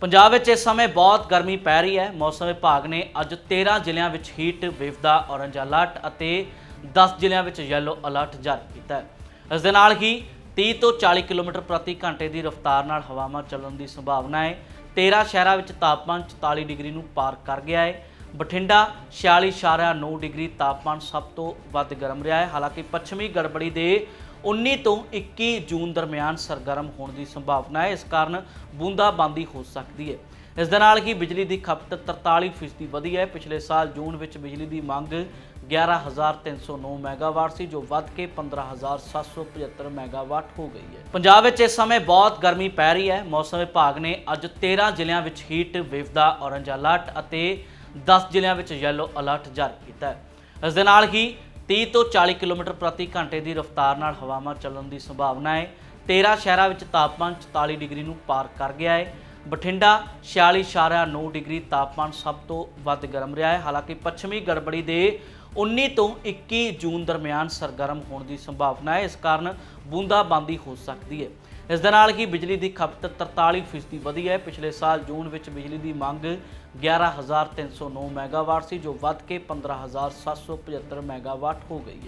ਪੰਜਾਬ ਵਿੱਚ ਇਸ ਸਮੇਂ ਬਹੁਤ ਗਰਮੀ ਪੈ ਰਹੀ ਹੈ। ਮੌਸਮ ਵਿਭਾਗ ਨੇ ਅੱਜ 13 ਜ਼ਿਲ੍ਹਿਆਂ ਵਿੱਚ ਹੀਟ ਵੇਵ ਦਾ ਔਰੰਜ ਅਲਰਟ ਅਤੇ 10 ਜ਼ਿਲ੍ਹਿਆਂ ਵਿੱਚ ਯੈਲੋ ਅਲਰਟ ਜਾਰੀ ਕੀਤਾ ਹੈ। ਇਸ ਦੇ ਨਾਲ ਹੀ 30 ਤੋਂ 40 ਕਿਲੋਮੀਟਰ ਪ੍ਰਤੀ ਘੰਟੇ ਦੀ ਰਫ਼ਤਾਰ ਨਾਲ ਹਵਾਵਾਂ ਚੱਲਣ ਦੀ ਸੰਭਾਵਨਾ ਹੈ। 13 ਸ਼ਹਿਰਾਂ ਵਿੱਚ ਤਾਪਮਾਨ 44 ਡਿਗਰੀ ਨੂੰ ਪਾਰ ਕਰ ਗਿਆ ਹੈ। ਬਠਿੰਡਾ 46.9 ਡਿਗਰੀ ਤਾਪਮਾਨ ਸਭ ਤੋਂ ਵੱਧ ਗਰਮ ਰਿਹਾ ਹੈ। ਹਾਲਾਂਕਿ ਪੱਛਮੀ ਗੜਬੜੀ ਦੇ 19 ਤੋਂ 21 ਜੂਨ ਦਰਮਿਆਨ ਸਰਗਰਮ ਹੋਣ ਦੀ ਸੰਭਾਵਨਾ ਹੈ। ਇਸ ਕਾਰਨ ਬੂੰਦਾਬਾਂਦੀ ਹੋ ਸਕਦੀ ਹੈ। ਇਸ ਦੇ ਨਾਲ ਹੀ ਬਿਜਲੀ ਦੀ ਖਪਤ 43% ਵਧੀ ਹੈ। ਪਿਛਲੇ ਸਾਲ ਜੂਨ ਵਿੱਚ ਬਿਜਲੀ ਦੀ ਮੰਗ 11309 ਮੈਗਾਵਾਟ ਸੀ, ਜੋ ਵੱਧ ਕੇ 15775 ਮੈਗਾਵਾਟ ਹੋ ਗਈ ਹੈ। ਪੰਜਾਬ ਵਿੱਚ ਇਸ ਸਮੇਂ ਬਹੁਤ ਗਰਮੀ ਪੈ ਰਹੀ ਹੈ। ਮੌਸਮ ਵਿਭਾਗ ਨੇ ਅੱਜ 13 ਜ਼ਿਲ੍ਹਿਆਂ ਵਿੱਚ ਹੀਟ ਵੇਵ ਦਾ ਔਰੰਜ ਅਲਰਟ ਅਤੇ 10 ਜ਼ਿਲ੍ਹਿਆਂ ਵਿੱਚ ਯੈਲੋ ਅਲਰਟ ਜਾਰੀ ਕੀਤਾ ਹੈ। ਇਸ ਦੇ ਨਾਲ ਹੀ 30 ਤੋਂ 40 ਕਿਲੋਮੀਟਰ ਪ੍ਰਤੀ ਘੰਟੇ ਦੀ ਰਫ਼ਤਾਰ ਨਾਲ ਹਵਾਵਾਂ ਚੱਲਣ ਦੀ ਸੰਭਾਵਨਾ ਹੈ। 13 ਸ਼ਹਿਰਾਂ ਵਿੱਚ ਤਾਪਮਾਨ 44 ਡਿਗਰੀ ਨੂੰ ਪਾਰ ਕਰ ਗਿਆ ਹੈ। ਬਠਿੰਡਾ 46.9 ਡਿਗਰੀ ਤਾਪਮਾਨ ਸਭ ਤੋਂ ਵੱਧ ਗਰਮ ਰਿਹਾ ਹੈ। ਹਾਲਾਂਕਿ ਪੱਛਮੀ ਗੜਬੜੀ ਦੇ 19 ਤੋਂ 21 ਜੂਨ ਦਰਮਿਆਨ ਸਰਗਰਮ ਹੋਣ ਦੀ ਸੰਭਾਵਨਾ ਹੈ। ਇਸ ਕਾਰਨ ਬੂੰਦਾਬਾਂਦੀ ਹੋ ਸਕਦੀ ਹੈ। ਇਸ ਦੇ ਨਾਲ ਹੀ ਬਿਜਲੀ ਦੀ ਖਪਤ 43% ਵਧੀ ਹੈ। ਪਿਛਲੇ ਸਾਲ ਜੂਨ ਵਿੱਚ ਬਿਜਲੀ ਦੀ ਮੰਗ 11309 ਮੈਗਾਵਾਟ ਸੀ, ਜੋ ਵੱਧ ਕੇ 15775 ਮੈਗਾਵਾਟ ਹੋ ਗਈ ਹੈ।